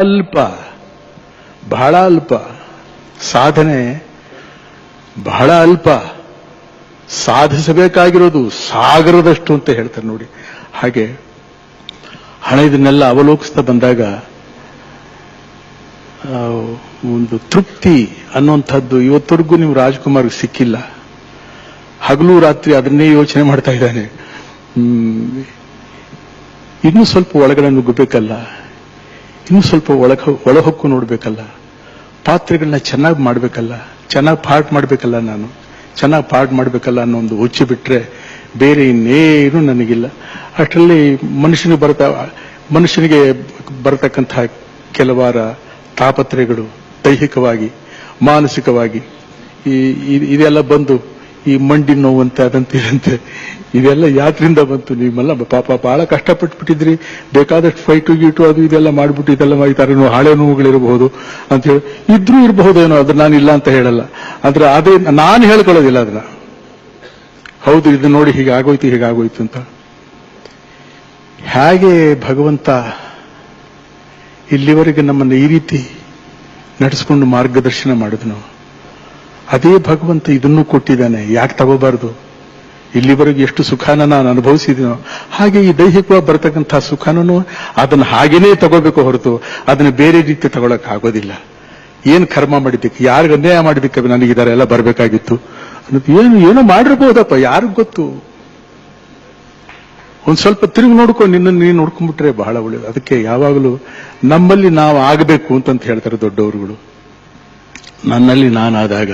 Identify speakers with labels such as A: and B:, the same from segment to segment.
A: ಅಲ್ಪ, ಬಹಳ ಅಲ್ಪ. ಸಾಧನೆ ಬಹಳ ಅಲ್ಪ. ಸಾಧಿಸಬೇಕಾಗಿರೋದು ಸಾಗರದಷ್ಟು ಅಂತ ಹೇಳ್ತಾರೆ ನೋಡಿ. ಹಾಗೆ ಹಣ ಇದನ್ನೆಲ್ಲ ಅವಲೋಕಿಸ್ತಾ ಬಂದಾಗ ಒಂದು ತೃಪ್ತಿ ಅನ್ನುವಂಥದ್ದು ಇವತ್ತರೆಗೂ ನೀವು ರಾಜ್ಕುಮಾರ್ಗೆ ಸಿಕ್ಕಿಲ್ಲ. ಹಗಲು ರಾತ್ರಿ ಅದನ್ನೇ ಯೋಚನೆ ಮಾಡ್ತಾ ಇದ್ದಾನೆ. ಇನ್ನೂ ಸ್ವಲ್ಪ ಒಳಗಡೆ ನುಗ್ಗಬೇಕಲ್ಲ. ಇನ್ನೂ ಸ್ವಲ್ಪ ಒಳಗ ಒಳಹೊಕ್ಕು ನೋಡ್ಬೇಕಲ್ಲ. ಪಾತ್ರೆಗಳನ್ನ ಚೆನ್ನಾಗಿ ಮಾಡ್ಬೇಕಲ್ಲ. ಚೆನ್ನಾಗಿ ಪಾಟ್ ಮಾಡ್ಬೇಕಲ್ಲ ನಾನು. ಚೆನ್ನಾಗಿ ಪಾಟ್ ಮಾಡ್ಬೇಕಲ್ಲ ಅನ್ನೋ ಒಂದು ಹುಚ್ಚು ಬಿಟ್ರೆ ಬೇರೆ ಇನ್ನೇನು ನನಗಿಲ್ಲ. ಅಷ್ಟರಲ್ಲಿ ಮನುಷ್ಯನಿಗೆ ಬರ್ತಾ, ಮನುಷ್ಯನಿಗೆ ಬರತಕ್ಕಂತಹ ಕೆಲವಾರ ತಾಪತ್ರೆಗಳು ದೈಹಿಕವಾಗಿ, ಮಾನಸಿಕವಾಗಿ ಈ, ಈ- ಇದೆಲ್ಲ ಬಂದು ಈ ಮಂಡಿ ನೋವಂತೆ ಅದಂತೆ ಇದೆಲ್ಲ ಯಾತ್ರಿಂದ ಬಂತು ನಿಮ್ಮೆಲ್ಲ ಪಾಪ ಬಹಳ ಕಷ್ಟಪಟ್ಬಿಟ್ಟಿದ್ರಿ. ಬೇಕಾದಷ್ಟು ಫೈಟು ಗೀಟು ಅದು ಇದೆಲ್ಲ ಮಾಡ್ಬಿಟ್ಟು ಇದೆಲ್ಲ ಮಾಡಿದ್ದಾರೆ ಹಾಳೆ ಹಳೆ ನೋವುಗಳಿರಬಹುದು ಅಂತ ಹೇಳಿ, ಇದ್ರೂ ಇರಬಹುದೇನೋ ಅದು ನಾನು ಇಲ್ಲ ಅಂತ ಹೇಳಲ್ಲ. ಆದ್ರೆ ಅದೇ ನಾನು ಹೇಳ್ಕೊಳ್ಳೋದಿಲ್ಲ ಅದನ್ನ. ಹೌದು, ಇದು ನೋಡಿ ಹೀಗೆ ಆಗೋಯ್ತು ಹೀಗೆ ಆಗೋಯ್ತು ಅಂತ. ಹೇಗೆ ಭಗವಂತ ಇಲ್ಲಿವರೆಗೆ ನಮ್ಮನ್ನು ಈ ರೀತಿ ನಡೆಸ್ಕೊಂಡು ಮಾರ್ಗದರ್ಶನ ಮಾಡಿದ್ನು ಅದೇ ಭಗವಂತ ಇದನ್ನು ಕೊಟ್ಟಿದ್ದಾನೆ. ಯಾಕೆ ತಗೋಬಾರ್ದು? ಇಲ್ಲಿವರೆಗೆ ಎಷ್ಟು ಸುಖಾನ ನಾನು ಅನುಭವಿಸಿದೀನೋ, ಹಾಗೆ ಈ ದೈಹಿಕವಾಗಿ ಬರತಕ್ಕಂತಹ ಸುಖನೂ ಅದನ್ನು ಹಾಗೇನೇ ತಗೋಬೇಕು ಹೊರತು ಅದನ್ನು ಬೇರೆ ರೀತಿ ತಗೊಳಕ್ ಆಗೋದಿಲ್ಲ ಏನು ಕರ್ಮ ಮಾಡಿದ್ದಕ್ಕೆ, ಯಾರಿಗ ಅನ್ಯಾಯ ಮಾಡಿದ್ದಕ್ಕೆ ನನಗೆ ಇದರೆಲ್ಲ ಬರಬೇಕಾಗಿತ್ತು. ಏನು, ಏನೋ ಮಾಡಿರ್ಬೋದಪ್ಪ, ಯಾರಿಗೂ ಗೊತ್ತು? ಒಂದ್ ಸ್ವಲ್ಪ ತಿರುಗಿ ನೋಡ್ಕೊಂಡು ನಿನ್ನ ನೀನು ನೋಡ್ಕೊಂಡ್ಬಿಟ್ರೆ ಬಹಳ ಒಳ್ಳೆಯದು ಅದಕ್ಕೆ ಯಾವಾಗಲೂ ನಮ್ಮಲ್ಲಿ ನಾವು ಆಗಬೇಕು ಅಂತಂತ ಹೇಳ್ತಾರೆ ದೊಡ್ಡವರುಗಳು. ನನ್ನಲ್ಲಿ ನಾನಾದಾಗ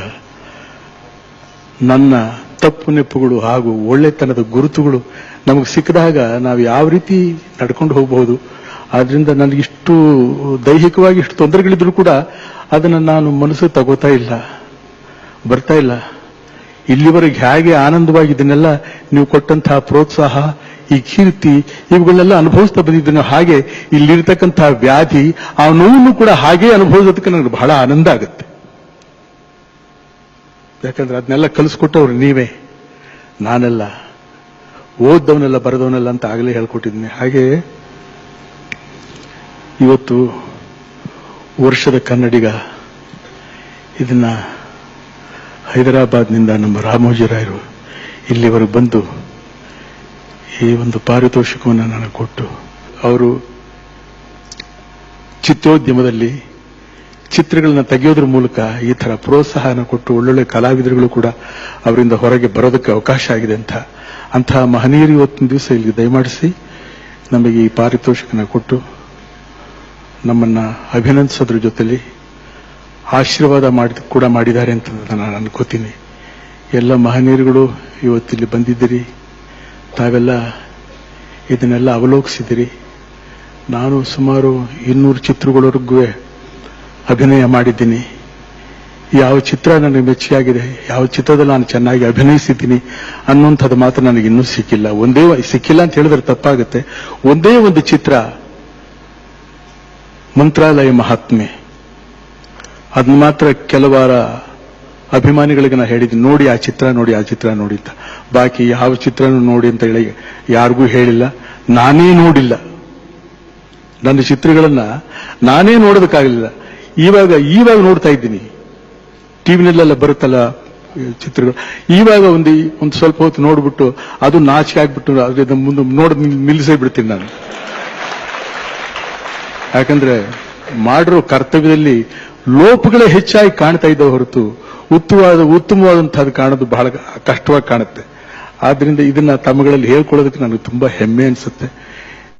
A: ನನ್ನ ತಪ್ಪು ನೆಪ್ಪುಗಳು ಹಾಗೂ ಒಳ್ಳೆತನದ ಗುರುತುಗಳು ನಮಗೆ ಸಿಕ್ಕಿದಾಗ ನಾವು ಯಾವ ರೀತಿ ನಡ್ಕೊಂಡು ಹೋಗಬಹುದು. ಆದ್ರಿಂದ ನನಗಿಷ್ಟು ದೈಹಿಕವಾಗಿ ಇಷ್ಟು ತೊಂದರೆಗಳಿದ್ರು ಕೂಡ ಅದನ್ನು ನಾನು ಮನಸ್ಸು ತಗೋತಾ ಇಲ್ಲ. ಬರ್ತಾ ಇಲ್ಲ. ಇಲ್ಲಿವರೆಗೆ ಹೇಗೆ ಆನಂದವಾಗಿ ಇದನ್ನೆಲ್ಲ ನೀವು ಕೊಟ್ಟಂತಹ ಪ್ರೋತ್ಸಾಹ, ಈ ಕೀರ್ತಿ ಇವುಗಳನ್ನೆಲ್ಲ ಅನುಭವಿಸ್ತಾ ಬಂದಿದ್ದೇನೆ ಹಾಗೆ ಇಲ್ಲಿರ್ತಕ್ಕಂತಹ ವ್ಯಾಧಿ, ಆ ನೋವನ್ನು ಕೂಡ ಹಾಗೆ ಅನುಭವಿಸೋದಕ್ಕೆ ನನಗೆ ಬಹಳ ಆನಂದ ಆಗುತ್ತೆ. ಯಾಕಂದ್ರೆ ಅದನ್ನೆಲ್ಲ ಕಲಿಸ್ಕೊಟ್ಟವ್ರು ನೀವೇ. ನಾನೆಲ್ಲ ಓದ್ದವನೆಲ್ಲ ಬರೆದವನೆಲ್ಲ ಅಂತ ಆಗಲೇ ಹೇಳ್ಕೊಟ್ಟಿದ್ದೀನಿ ಹಾಗೆ ಇವತ್ತು ವರ್ಷದ ಕನ್ನಡಿಗ ಇದನ್ನ ಹೈದರಾಬಾದ್ನಿಂದ ನಮ್ಮ ರಾಮೋಜಿರಾಯರು ಇಲ್ಲಿವರೆಗೆ ಬಂದು ಈ ಒಂದು ಪಾರಿತೋಷಿಕವನ್ನು ನನಗೆ ಕೊಟ್ಟು, ಅವರು ಚಿತ್ರೋದ್ಯಮದಲ್ಲಿ ಚಿತ್ರಗಳನ್ನ ತೆಗೆಯೋದ್ರ ಮೂಲಕ ಈ ತರ ಪ್ರೋತ್ಸಾಹನ ಕೊಟ್ಟು ಒಳ್ಳೊಳ್ಳೆ ಕಲಾವಿದರುಗಳು ಕೂಡ ಅವರಿಂದ ಹೊರಗೆ ಬರೋದಕ್ಕೆ ಅವಕಾಶ ಆಗಿದೆ ಅಂತ. ಅಂತಹ ಮಹನೀಯರು ಇವತ್ತಿನ ದಿವಸ ಇಲ್ಲಿ ದಯಮಾಡಿಸಿ ನಮಗೆ ಈ ಪಾರಿತೋಷಿಕನ ಕೊಟ್ಟು ನಮ್ಮನ್ನ ಅಭಿನಂದಿಸೋದ್ರ ಜೊತೆಲಿ ಆಶೀರ್ವಾದ ಮಾಡಿ ಕೂಡ ಮಾಡಿದ್ದಾರೆ ಅಂತ ನಾನು ಅನ್ಕೋತೀನಿ. ಎಲ್ಲ ಮಹನೀಯರುಗಳು ಇವತ್ತಿಲ್ಲಿ ಬಂದಿದ್ದೀರಿ. ತಾವೆಲ್ಲ ಇದನ್ನೆಲ್ಲ ಅವಲೋಕಿಸಿದಿರಿ ನಾನು ಸುಮಾರು ಇನ್ನೂರು ಚಿತ್ರಗಳವರೆಗೂ ಅಭಿನಯ ಮಾಡಿದ್ದೀನಿ. ಯಾವ ಚಿತ್ರ ನನಗೆ ಮೆಚ್ಚಿಯಾಗಿದೆ, ಯಾವ ಚಿತ್ರದಲ್ಲಿ ನಾನು ಚೆನ್ನಾಗಿ ಅಭಿನಯಿಸಿದ್ದೀನಿ ಅನ್ನುವಂಥದ್ದು ಮಾತ್ರ ನನಗೆ ಇನ್ನೂ ಸಿಕ್ಕಿಲ್ಲ. ಒಂದೇ ಸಿಕ್ಕಿಲ್ಲ ಅಂತ ಹೇಳಿದ್ರೆ ತಪ್ಪಾಗುತ್ತೆ. ಒಂದೇ ಒಂದು ಚಿತ್ರ ಮಂತ್ರಾಲಯ ಮಹಾತ್ಮೆ. ಅದನ್ನ ಮಾತ್ರ ಕೆಲವಾರ ಅಭಿಮಾನಿಗಳಿಗೆ ನಾನು ಹೇಳಿದ್ದೀನಿ, ನೋಡಿ ಆ ಚಿತ್ರ, ನೋಡಿ ಆ ಚಿತ್ರ, ನೋಡಿ ಅಂತ. ಬಾಕಿ ಯಾವ ಚಿತ್ರನೂ ನೋಡಿ ಅಂತ ಹೇಳಿ ಯಾರಿಗೂ ಹೇಳಿಲ್ಲ. ನಾನೇ ನೋಡಿಲ್ಲ. ನನ್ನ ಚಿತ್ರಗಳನ್ನ ನಾನೇ ನೋಡೋದಕ್ಕಾಗಲಿಲ್ಲ. ಇವಾಗ ಇವಾಗ ನೋಡ್ತಾ ಇದ್ದೀನಿ. ಟಿವಿನಲ್ಲೆಲ್ಲ ಬರುತ್ತಲ್ಲ ಚಿತ್ರಗಳು. ಇವಾಗ ಒಂದು ಒಂದು ಸ್ವಲ್ಪ ಹೊತ್ತು ನೋಡ್ಬಿಟ್ಟು, ಅದು ನಾಚಿಕೆ ಆಗ್ಬಿಟ್ಟು, ಅದ್ರಿಂದ ಮುಂದೆ ನೋಡ್ ನಿಲ್ಲಿಸೇ ಬಿಡ್ತೀನಿ ನಾನು. ಯಾಕಂದ್ರೆ, ಮಾಡಿರೋ ಕರ್ತವ್ಯದಲ್ಲಿ ಲೋಪಗಳೇ ಹೆಚ್ಚಾಗಿ ಕಾಣ್ತಾ ಇದ್ದಾವೆ ಹೊರತು ಉತ್ತಮವಾದ ಉತ್ತಮವಾದಂತಹದ್ದು ಕಾಣೋದು ಬಹಳ ಕಷ್ಟವಾಗಿ ಕಾಣುತ್ತೆ. ಆದ್ರಿಂದ ಇದನ್ನ ತಮ್ಮಗಳಲ್ಲಿ ಹೇಳ್ಕೊಳ್ಳೋದಕ್ಕೆ ನನಗೆ ತುಂಬಾ ಹೆಮ್ಮೆ ಅನ್ಸುತ್ತೆ.